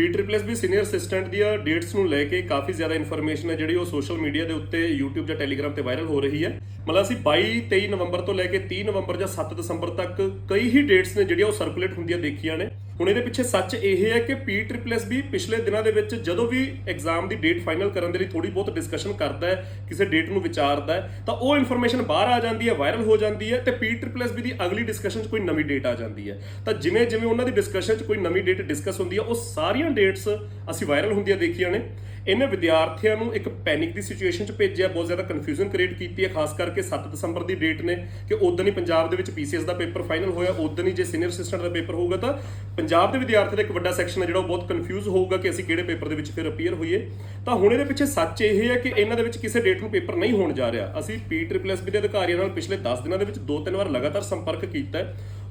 ਪੀਟ੍ਰਿਪਲਸ senior assistant ਦੀਆਂ dates ਨੂੰ ਲੈ ਕੇ ਕਾਫੀ ਜ਼ਿਆਦਾ ਇਨਫੋਰਮੇਸ਼ਨ ਹੈ ਜਿਹੜੀ ਉਹ ਸੋਸ਼ਲ ਮੀਡੀਆ ਦੇ ਉੱਤੇ YouTube ਜਾਂ Telegram ਤੇ ਵਾਇਰਲ ਹੋ ਰਹੀ ਹੈ। ਮਤਲਬ ਅਸੀਂ 22 23 ਨਵੰਬਰ ਤੋਂ ਲੈ ਕੇ 30 ਨਵੰਬਰ ਜਾਂ 7 ਦਸੰਬਰ ਤੱਕ ਕਈ ਹੀ ਡੇਟਸ ਨੇ ਜਿਹੜੀਆਂ ਉਹ ਸਰਕੂਲੇਟ ਹੁੰਦੀਆਂ ਦੇਖੀਆਂ ਨੇ। ਹੁਣ ਇਹਦੇ ਪਿੱਛੇ ਸੱਚ ਇਹ ਹੈ ਕਿ ਪੀ ਟ੍ਰਿਪਲਸ ਵੀ ਪਿਛਲੇ ਦਿਨਾਂ ਦੇ ਵਿੱਚ ਜਦੋਂ ਵੀ ਐਗਜ਼ਾਮ ਦੀ ਡੇਟ ਫਾਈਨਲ ਕਰਨ ਦੇ ਲਈ ਥੋੜੀ ਬਹੁਤ ਡਿਸਕਸ਼ਨ ਕਰਦਾ ਹੈ, ਕਿਸੇ ਡੇਟ ਨੂੰ ਵਿਚਾਰਦਾ ਹੈ, ਤਾਂ ਉਹ ਇਨਫੋਰਮੇਸ਼ਨ ਬਾਹਰ ਆ ਜਾਂਦੀ ਹੈ ਵਾਇਰਲ ਹੋ ਜਾਂਦੀ ਹੈ ਤੇ ਪੀਟ੍ਰਿਪਲਸ ਵੀ ਦੀ ਅਗਲੀ ਡਿਸਕਸ਼ਨ 'ਚ ਕੋਈ ਨਵੀਂ ਡੇਟ ਆ ਜਾਂਦੀ ਹੈ। ਤਾਂ ਜਿਵੇਂ ਜਿਵੇਂ ਉਹਨਾਂ ਦੀ ਡਿਸਕਸ਼ਨ 'ਚ ਕੋਈ ਨਵੀਂ ਡੇਟ ਡਿਸਕਸ ਹੁੰਦੀ ਹੈ, ਉਹ ਸਾਰੀਆਂ ਡੇਟਸ ਅਸੀਂ ਵਾਇਰਲ ਹੁੰਦੀਆਂ ਦੇਖੀਆਂ ਨੇ। ਇਹਨੇ ਵਿਦਿਆਰਥੀਆਂ ਨੂੰ ਇੱਕ ਪੈਨਿਕ ਦੀ ਸਿਚੁਏਸ਼ਨ 'ਚ ਭੇਜਿਆ, ਬਹੁਤ ਜ਼ਿਆਦਾ ਕਨਫਿਊਜ਼ਨ ਕ੍ਰੀਏਟ ਕੀਤੀ ਹੈ, ਖਾਸ ਕਰਕੇ 7 ਦਸੰਬਰ ਦੀ ਡੇਟ ਨੇ ਕਿ ਉਦੋਂ ਹੀ ਪੰਜਾਬ ਦੇ ਵਿੱਚ ਪੀਸੀਐਸ ਦਾ ਪੇਪਰ ਫਾਈਨਲ ਹੋਇਆ ਉਦੋਂ ਹੀ ਜੇ ਸੀਨੀਅਰ ਅਸਿਸਟੈਂਟ ਦਾ ਪੇਪਰ ਹੋਊਗਾ ਤਾਂ ਪੰਜਾਬ ਦੇ ਵਿਦਿਆਰਥੀ ਦਾ ਇੱਕ ਵੱਡਾ ਸੈਕਸ਼ਨ ਹੈ ਜਿਹੜਾ ਉਹ ਬਹੁਤ ਕਨਫਿਊਜ਼ ਹੋਊਗਾ ਕਿ ਅਸੀਂ ਕਿਹੜੇ ਪੇਪਰ ਦੇ ਵਿੱਚ ਫਿਰ ਅਪੀਅਰ ਹੋਈਏ। ਤਾਂ ਹੁਣ ਇਹਦੇ ਪਿੱਛੇ ਸੱਚ ਇਹ ਹੈ ਕਿ ਇਹਨਾਂ ਦੇ ਵਿੱਚ ਕਿਸੇ ਡੇਟ ਨੂੰ ਪੇਪਰ ਨਹੀਂ ਹੋਣ ਜਾ ਰਿਹਾ। ਅਸੀਂ ਪੀ ਟ੍ਰਿਪਲ ਐੱਸ ਬੀ ਦੇ ਅਧਿਕਾਰੀਆਂ ਨਾਲ ਪਿਛਲੇ 10 ਦਿਨਾਂ ਦੇ ਵਿੱਚ ਦੋ ਤਿੰਨ ਵਾਰ ਲਗਾਤਾਰ ਸੰਪਰਕ ਕੀਤਾ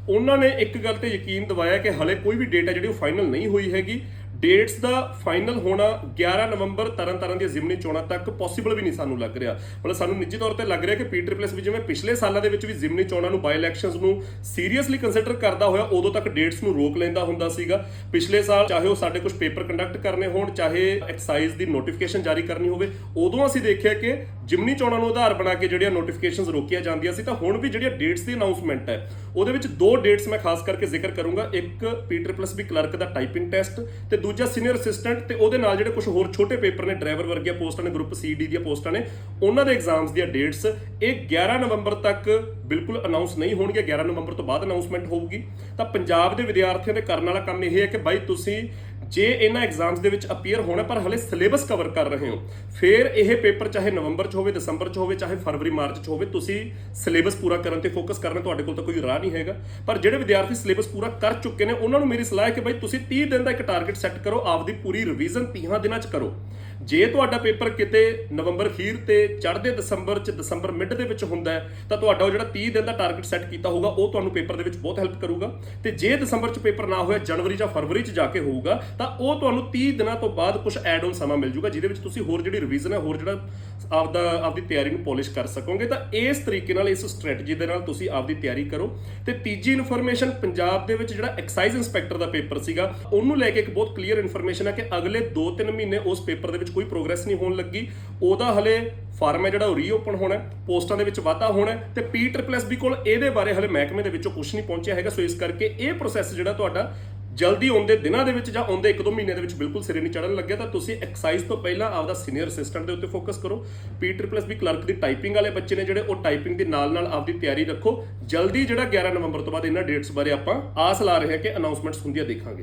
ਉਹਨਾਂ ਨੇ ਇੱਕ ਗੱਲ ਤੇ ਯਕੀਨ ਦਿਵਾਇਆ ਕਿ ਹਲੇ ਕੋਈ ਵੀ ਡੇਟ ਹੈ ਜਿਹੜੀ ਉਹ ਫਾਈਨਲ ਨਹੀਂ ਹੋਈ ਹੈਗੀ। ਡੇਟਸ ਦਾ ਫਾਈਨਲ ਹੋਣਾ 11 ਨਵੰਬਰ ਤਰਨਤਾਰਨ ਦੀਆਂ ਜ਼ਿਮਨੀ ਚੋਣਾਂ ਤੱਕ ਪੋਸੀਬਲ ਵੀ ਨਹੀਂ ਸਾਨੂੰ ਲੱਗ ਰਿਹਾ। ਮਤਲਬ ਸਾਨੂੰ ਨਿੱਜੀ ਤੌਰ ਤੇ ਲੱਗ ਰਿਹਾ ਕਿ ਪੀਟਰ ਪਲਸ ਵੀ ਜਿਵੇਂ ਪਿਛਲੇ ਸਾਲਾਂ ਦੇ ਵਿੱਚ ਵੀ ਜ਼ਿਮਨੀ ਚੋਣਾਂ ਨੂੰ ਬਾਈ ਇਲੈਕਸ਼ਨਸ ਨੂੰ ਸੀਰੀਅਸਲੀ ਕੰਸੀਡਰ ਕਰਦਾ ਹੋਇਆ, ਉਦੋਂ ਤੱਕ ਡੇਟਸ ਨੂੰ ਰੋਕ ਲੈਂਦਾ ਹੁੰਦਾ ਸੀਗਾ। ਪਿਛਲੇ ਸਾਲ ਚਾਹੇ ਉਹ ਸਾਡੇ ਕੁਝ ਪੇਪਰ ਕੰਡਕਟ ਕਰਨੇ ਹੋਣ, ਚਾਹੇ ਐਕਸਾਈਜ਼ ਦੀ ਨੋਟੀਫਿਕੇਸ਼ਨ ਜਾਰੀ ਕਰਨੀ ਹੋਵੇ, ਉਦੋਂ ਅਸੀਂ ਦੇਖਿਆ ਕਿ ਜ਼ਿਮਨੀ ਚੋਣਾਂ ਨੂੰ ਆਧਾਰ ਬਣਾ ਕੇ ਜਿਹੜੀਆਂ ਨੋਟੀਫਿਕੇਸ਼ਨਸ ਰੋਕੀਆਂ ਜਾਂਦੀਆਂ ਸੀ, ਤਾਂ ਹੁਣ ਵੀ ਜਿਹੜੀਆਂ ਡੇਟਸ ਦੀ ਅਨਾਉਂਸਮੈਂਟ ਹੈ, ਉਹਦੇ ਵਿੱਚ ਦੋ ਡੇਟਸ ਮੈਂ ਖਾਸ ਕਰਕੇ ਜ਼ਿਕਰ ਕਰੂੰਗਾ। ਇੱਕ ਪੀਟਰ ਪਲਸ ਵੀ ਕਲਰਕ ਦਾ ਟਾਈਪਿੰਗ ਟੈਸਟ ਤੇ ਦੂਜਾ ਸੀਨੀਅਰ ਅਸਿਸਟੈਂਟ ਤੇ ਉਹਦੇ ਨਾਲ ਜਿਹੜੇ ਕੁਝ ਹੋਰ ਛੋਟੇ ਪੇਪਰ ਨੇ ਡਰਾਈਵਰ ਵਰਗੀਆਂ ਪੋਸਟਾਂ ਨੇ ਗਰੁੱਪ ਸੀ ਡੀ ਦੀਆਂ ਪੋਸਟਾਂ ਨੇ, ਉਹਨਾਂ ਦੇ ਐਗਜ਼ਾਮਸ ਦੀਆਂ ਡੇਟਸ ਇਹ 11 ਨਵੰਬਰ ਤੱਕ ਬਿਲਕੁਲ ਅਨਾਉਂਸ ਨਹੀਂ ਹੋਣਗੇ 11 ਨਵੰਬਰ ਤੋਂ ਬਾਅਦ ਅਨਾਉਂਸਮੈਂਟ ਹੋਊਗੀ। ਤਾਂ ਪੰਜਾਬ ਦੇ ਵਿਦਿਆਰਥੀਆਂ ਦੇ ਕਰਨ ਵਾਲਾ ਕੰਮ ਇਹ ਹੈ ਕਿ ਬਾਈ, ਤੁਸੀਂ ਜੇ ਇਹਨਾਂ ਐਗਜ਼ਾਮਸ ਦੇ ਵਿੱਚ ਅਪੀਅਰ ਹੋਣਾ, ਪਰ ਹਲੇ ਸਿਲੇਬਸ ਕਵਰ ਕਰ ਰਹੇ ਹੋ, ਫਿਰ ਇਹ ਪੇਪਰ ਚਾਹੇ ਨਵੰਬਰ 'ਚ ਹੋਵੇ, ਦਸੰਬਰ 'ਚ ਹੋਵੇ, ਚਾਹੇ ਫਰਵਰੀ, ਮਾਰਚ 'ਚ ਹੋਵੇ, ਤੁਸੀਂ ਸਿਲੇਬਸ ਪੂਰਾ ਕਰਨ ਤੇ ਫੋਕਸ ਕਰਨਾ, ਤੁਹਾਡੇ ਕੋਲ ਤਾਂ ਕੋਈ ਰਾਹ ਨਹੀਂ ਹੈਗਾ। ਪਰ ਜਿਹੜੇ ਵਿਦਿਆਰਥੀ ਸਿਲੇਬਸ ਪੂਰਾ ਕਰ ਚੁੱਕੇ ਨੇ, ਉਹਨਾਂ ਨੂੰ ਮੇਰੀ ਸਲਾਹ ਹੈ ਕਿ ਬਾਈ ਤੁਸੀਂ 30 ਦਿਨ ਦਾ ਇੱਕ ਟਾਰਗੇਟ ਸੈੱਟ ਕਰੋ, ਆਪਦੀ ਪੂਰੀ ਰਿਵੀਜ਼ਨ 30 ਦਿਨਾਂ 'ਚ ਕਰੋ। ਜੇ ਤੁਹਾਡਾ ਪੇਪਰ ਕਿਤੇ ਨਵੰਬਰ ਅਖੀਰ ਤੇ ਚੜ੍ਹਦੇ ਦਸੰਬਰ 'ਚ ਦਸੰਬਰ ਮਿਡ ਦੇ ਵਿੱਚ ਹੁੰਦਾ ਹੈ, ਤਾਂ ਤੁਹਾਡਾ ਉਹ ਜਿਹੜਾ 30 ਦਿਨ ਦਾ ਟਾਰਗੇਟ ਸੈੱਟ ਕੀਤਾ ਹੋਊਗਾ, ਉਹ ਤੁਹਾਨੂੰ ਪੇਪਰ ਦੇ ਵਿੱਚ ਬਹੁਤ ਹੈਲਪ ਕਰੂਗਾ। ਤੇ ਜੇ ਦਸੰਬਰ 'ਚ ਪੇਪਰ ਨਾ ਹੋਇਆ, ਜਨਵਰੀ ਜਾਂ ਫਰਵਰੀ 'ਚ ਜਾ ਕੇ ਹੋਊਗਾ, ਤਾਂ ਉਹ ਤੁਹਾਨੂੰ 30 ਦਿਨਾਂ ਤੋਂ ਬਾਅਦ ਕੁਝ ਐਡ ਆਨ ਸਮਾਂ ਮਿਲ ਜੂਗਾ, ਜਿਹਦੇ ਵਿੱਚ ਤੁਸੀਂ ਹੋਰ ਜਿਹੜੀ ਰਿਵੀਜ਼ਨ ਹੈ, ਹੋਰ ਜਿਹੜਾ ਆਪਦਾ, ਆਪਦੀ ਤਿਆਰੀ ਨੂੰ ਪੋਲਿਸ਼ ਕਰ ਸਕੋਗੇ, ਤਾਂ ਇਸ ਤਰੀਕੇ ਨਾਲ, ਇਸ ਸਟ੍ਰੈਟਜੀ ਦੇ ਨਾਲ ਤੁਸੀਂ ਆਪਦੀ ਤਿਆਰੀ ਕਰੋ। ਤੇ ਤੀਜੀ ਇਨਫੋਰਮੇਸ਼ਨ ਪੰਜਾਬ ਦੇ ਵਿੱਚ ਜਿਹੜਾ ਐਕਸਾਈਜ਼ ਇੰਸਪੈਕਟਰ ਦਾ ਪੇਪਰ ਸੀਗਾ, ਉਹਨੂੰ ਲੈ ਕੇ ਇੱਕ ਬਹੁਤ ਕਲੀਅਰ ਇਨਫੋਰਮੇਸ਼ਨ ਹੈ ਕਿ ਅਗਲੇ 2-3 ਮਹੀਨੇ ਉਸ ਪੇਪਰ ਦੇ ਵਿੱਚ ਕੋਈ ਪ੍ਰੋਗਰੈਸ ਨਹੀਂ ਹੋਣ ਲੱਗੀ। ਉਹਦਾ ਹਲੇ ਫਾਰਮ ਹੈ ਜਿਹੜਾ, ਉਹ ਰੀਓਪਨ ਹੋਣਾ ਪੋਸਟਾਂ ਦੇ ਵਿੱਚ ਵਾਧਾ ਹੋਣਾ ਹੈ, ਤੇ ਪੀ ਟ੍ਰਿਪਲ ਬੀ ਕੋਲ ਇਹਦੇ ਬਾਰੇ ਹਲੇ ਮਹਿਕਮੇ ਦੇ ਵਿੱਚੋਂ ਕੁਝ ਨਹੀਂ ਪਹੁੰਚਿਆ ਹੈਗਾ। ਸੋ ਇਸ ਕਰਕੇ ਇਹ ਪ੍ਰੋਸੈਸ ਜਿਹੜਾ ਤੁਹਾਡਾ ਜਲਦੀ ਆਉਂਦੇ ਦਿਨਾਂ ਦੇ ਵਿੱਚ ਜਾਂ ਆਉਂਦੇ 1-2 ਮਹੀਨੇ ਦੇ ਵਿੱਚ ਬਿਲਕੁਲ ਸਿਰੇ ਨਹੀਂ ਚੜਨ ਲੱਗਿਆ, ਤਾਂ ਤੁਸੀਂ ਐਕਸਾਈਜ਼ ਤੋਂ ਪਹਿਲਾਂ ਆਪਦਾ ਸੀਨੀਅਰ ਅਸਿਸਟੈਂਟ ਦੇ ਉੱਤੇ ਫੋਕਸ ਕਰੋ। ਪੀ ਟ੍ਰਿਪਲ ਵੀ ਕਲਰਕ ਦੀ ਟਾਈਪਿੰਗ ਵਾਲੇ ਬੱਚੇ ਨੇ ਜਿਹੜੇ, ਉਹ ਟਾਈਪਿੰਗ ਦੇ ਨਾਲ ਨਾਲ ਆਪਦੀ ਤਿਆਰੀ ਰੱਖੋ। ਜਲਦੀ ਜਿਹੜਾ 11 ਨਵੰਬਰ ਤੋਂ ਬਾਅਦ ਇਹਨਾਂ ਡੇਟਸ ਬਾਰੇ ਆਪਾਂ ਆਸ ਲਾ ਰਹੇ ਹਾਂ ਕਿ ਅਨਾਉਂਸਮੈਂਟਸ ਹੁੰਦੀਆਂ ਦੇਖਾਂਗੇ।